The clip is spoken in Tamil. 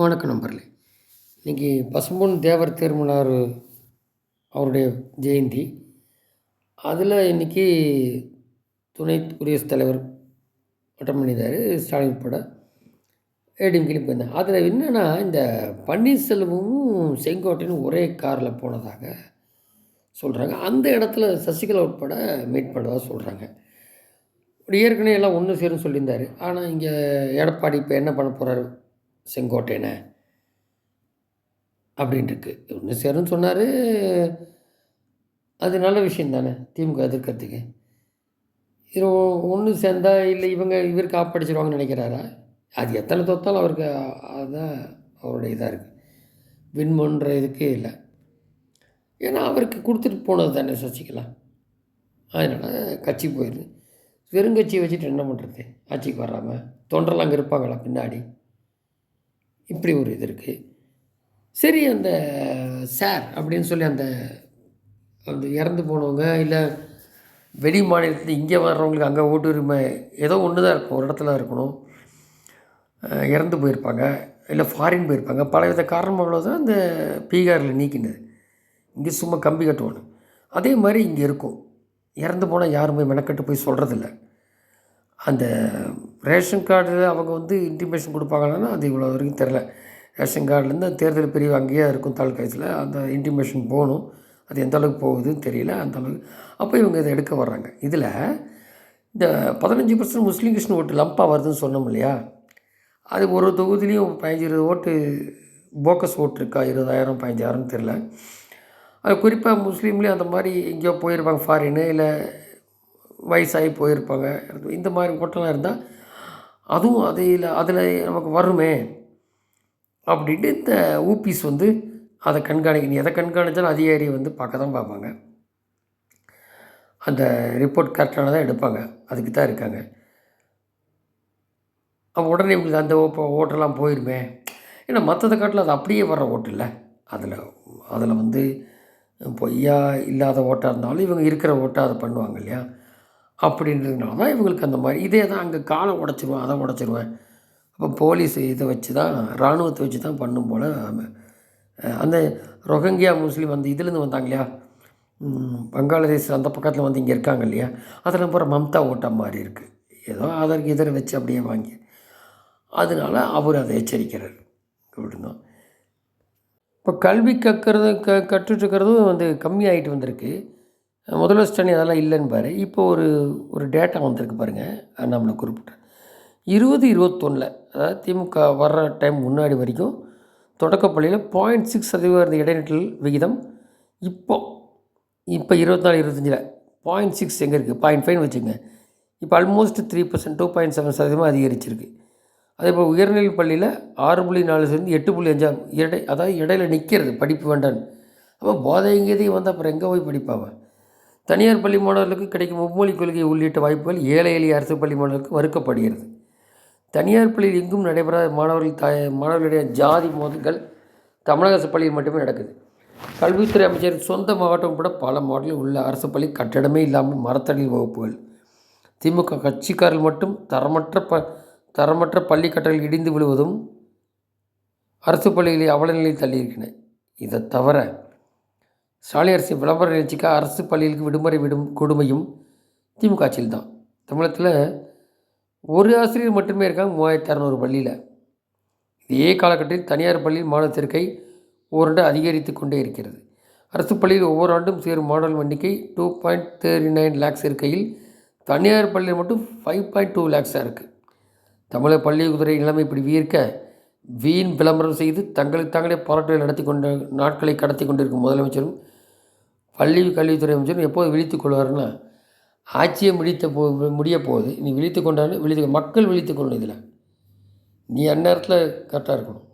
வணக்கம் நண்பர்களே. இன்றைக்கி பசும்பொன் தேவர் திருமணார் அவருடைய ஜெயந்தி. அதில் இன்றைக்கி துணை குடியரசுத் தலைவர் அட்டன் பண்ணியிருந்தார் ஸ்டாலின் உட்பட ஏடிஎம்கிலையும் போயிருந்தேன் அதில் என்னென்னா இந்த பன்னீர்செல்வமும் செங்கோட்டையும் ஒரே காரில் போனதாக சொல்கிறாங்க அந்த இடத்துல சசிகலா உட்பட மீட் பண்ணதாக சொல்கிறாங்க ஏற்கனவே எல்லாம் ஒன்று சேரும் சொல்லியிருந்தார். ஆனால் இங்கே எடப்பாடி இப்போ என்ன பண்ண போகிறாரு செங்கோட்டையனை அப்படின்ட்டுருக்கு. ஒன்று சேரும்னு சொன்னார். அது நல்ல விஷயம் தானே திமுக எதிர்க்கிறதுக்கு. இது ஒன்று சேர்ந்தா இல்லை இவங்க இவர் காப்படிச்சிருவாங்கன்னு நினைக்கிறாரா? அது எத்தனை தொத்தாலும் அவருக்கு அதுதான் அவருடைய இதாக இருக்குது வின்மன்ற இதுக்கே இல்லை. ஏன்னா அவருக்கு கொடுத்துட்டு போனது தானே சசிகலா. அதனால் கட்சி போயிடுது. வெறுங்கட்சியை வச்சுட்டு என்ன பண்ணுறது ஆட்சிக்கு வராமல் தொண்டரெல்லாம் அங்கே இருப்பாங்களா பின்னாடி? இப்படி ஒரு இது இருக்குது சரி அந்த சார் அப்படின்னு சொல்லி அந்த அந்த இறந்து போனவங்க இல்லை வெளி மாநிலத்தில் இங்கே வர்றவங்களுக்கு அங்கே ஓட்டு உரிமை ஏதோ ஒன்று தான் இருக்கும். ஒரு இடத்துல இருக்கணும். இறந்து போயிருப்பாங்க. இல்லை ஃபாரின் போயிருப்பாங்க. பலவித காரணமாக தான் அந்த பீகாரில் நீக்கினது. இங்கே சும்மா கம்பி கட்டுவானு அதே மாதிரி இங்கே இருக்கும். இறந்து போனால் யாரும் போய் மெனக்கட்டு போய் சொல்கிறதில்ல அந்த ரேஷன் கார்டில் அவங்க வந்து இன்டிமேஷன் கொடுப்பாங்கன்னா அது இவ்வளோ வரைக்கும் தெரில. ரேஷன் கார்டுலேருந்து தேர்தல் பிரிவு அங்கேயே இருக்கும் தாலுக்காயத்தில் அந்த இன்டிமேஷன் போகணும். அது எந்த அளவுக்கு போகுதுன்னு தெரியல. அந்த அளவுக்கு அப்போ இவங்க இதை எடுக்க வர்றாங்க. இதில் இந்த பதினஞ்சு பர்சன்ட் முஸ்லீம் கிருஷ்ணன் ஓட்டு லம்பாக வருதுன்னு சொன்னோம் இல்லையா? அது ஒரு தொகுதியிலையும் பதினஞ்சு இருபது ஓட்டு போக்கஸ் ஓட்டு இருக்கா? இருபதாயிரம் பதினஞ்சாயிரம்னு தெரில அது குறிப்பாக முஸ்லீம்லேயும் அந்த மாதிரி எங்கேயோ போயிருப்பாங்க ஃபாரின்னு இல்லை வயசாகி போயிருப்பாங்க. இந்த மாதிரி கூட்டம்லாம் இருந்தால் அதுவும் அதில் அதில் நமக்கு வருமே அப்படின்ட்டு இந்த ஊபிஸ் வந்து அதை கண்காணிக்க நீ எதை கண்காணித்தாலும் அதிகாரியை வந்து பார்க்க தான் பார்ப்பாங்க. அந்த ரிப்போர்ட் கரெக்டான தான் எடுப்பாங்க. அதுக்கு தான் இருக்காங்க. அப்போ உடனே இவங்களுக்கு அந்த ஓப்ப ஓட்டெல்லாம் போயிருமே. ஏன்னா மற்றதை காட்டில் அது அப்படியே வர்ற ஓட்டு இல்லை. அதில் அதில் வந்து பொய்யா இல்லாத ஓட்டாக இருந்தாலும் இவங்க இருக்கிற ஓட்டாக அதை பண்ணுவாங்க இல்லையா? அப்படின்றதுனால தான் இவங்களுக்கு அந்த மாதிரி. இதே தான் அங்கே காலை உடச்சிருவேன் அதை உடச்சிருவேன். அப்போ போலீஸ் இதை வச்சு தான் இராணுவத்தை வச்சு தான் பண்ணும் போல் அந்த ரொஹங்கியா முஸ்லீம் அந்த இதுலேருந்து வந்தாங்க இல்லையா? பங்களாதேஷ் அந்த பக்கத்தில் வந்து இங்கே இருக்காங்க இல்லையா? அதெல்லாம் பூரா மம்தா ஓட்டம் மாதிரி இருக்குது ஏதோ அதற்கு இதரை வச்சு அப்படியே வாங்கி. அதனால அவர் அதை எச்சரிக்கிறார். அப்படின்னா இப்போ கல்வி கற்கிறது க கற்றுட்ருக்கிறதும் வந்து கம்மியாகிட்டு வந்திருக்கு. முதல்வர் ஸ்டாலின் அதெல்லாம் இல்லைன்னு பாரு. இப்போ ஒரு ஒரு டேட்டா வந்திருக்கு பாருங்கள் அண்ணாமலை குறிப்பிட்ட. இருபது இருபத்தொன்னில் அதாவது திமுக வர்ற டைம் முன்னாடி வரைக்கும் தொடக்கப்பள்ளியில் பாயிண்ட் சிக்ஸ் சதவீதம் இருந்த இடைநிற்றல் விகிதம் இப்போ இப்போ இருபத்தாலு இருபத்தஞ்சில் பாயிண்ட் சிக்ஸ் எங்கே இருக்குது பாயிண்ட் ஃபைவ் வச்சுங்க இப்போ almost three percent two point seven சதவீதமாக அதிகரிச்சிருக்கு. அதே போல் உயர்நிலைப் பள்ளியில் ஆறு புள்ளி நாலு சேர்ந்து எட்டு புள்ளி அஞ்சாம் இடை அதாவது இடையில நிற்கிறது படிப்பு வேண்டான்னு. அப்போ போதை எங்கேயும் வந்தால் அப்புறம் எங்கே போய் படிப்பாவன் தனியார் பள்ளி மாணவர்களுக்கு கிடைக்கும் மும்மொழி கொள்கை உள்ளிட்ட வாய்ப்புகள் ஏழை எளிய அரசு பள்ளி மாணவர்களுக்கு வறுக்கப்படுகிறது தனியார் பள்ளியில் எங்கும் நடைபெறாத மாணவர்கள் த மாணவர்களுடைய ஜாதி மோதல்கள் தமிழக அரசு பள்ளியில் மட்டுமே நடக்குது. கல்வித்துறை அமைச்சர் சொந்த மாவட்டம் கூட பல மாவட்டங்களில் உள்ள அரசு பள்ளி கட்டடமே இல்லாமல் மரத்தடியில் வகுப்புகள். திமுக கட்சிக்காரர்கள் மட்டும் தரமற்ற ப தரமற்ற பள்ளி கட்டடங்கள் இடிந்து விழுவதும் அரசு பள்ளிகளை அவலநிலையில் தள்ளியிருக்கின்றன. இதை தவிர சாலை அரசு விளம்பர நிகழ்ச்சிக்காக அரசு பள்ளிகளுக்கு விடுமுறை விடும் கொடுமையும் திமுக ஆட்சியில் தான் தமிழகத்தில் ஒரு ஆசிரியர் மட்டுமே இருக்காங்க மூவாயிரத்தி அறநூறு பள்ளியில். இதே காலகட்டத்தில் தனியார் பள்ளியில் மாணவர் சேர்க்கை ஓராண்டு அதிகரித்து கொண்டே இருக்கிறது. அரசு பள்ளியில் ஒவ்வொரு ஆண்டும் சேரும் மாணவர்கள் எண்ணிக்கை two point thirty nine lakhs இருக்கையில் தனியார் பள்ளியில் மட்டும் ஃபைவ் பாயிண்ட் டூ லேக்ஸாக இருக்குது தமிழக பள்ளித்துறை நிலைமை இப்படி வீர்க்க வீண் விளம்பரம் செய்து தங்களுக்கு தாங்களே போராட்டங்கள் நடத்தி கொண்ட நாட்களை கடத்தி கொண்டிருக்கும் முதலமைச்சரும் பள்ளி கல்வித்துறை அமைச்சர் எப்போது விழித்துக் கொள்வார்னா ஆட்சியை முடித்த போ முடிய போகுது நீ விழித்து கொண்டாலும் விழித்து மக்கள் விழித்து கொள்ளணும் இதில். நீ அந்நேரத்தில் கரெக்டாக இருக்கணும்.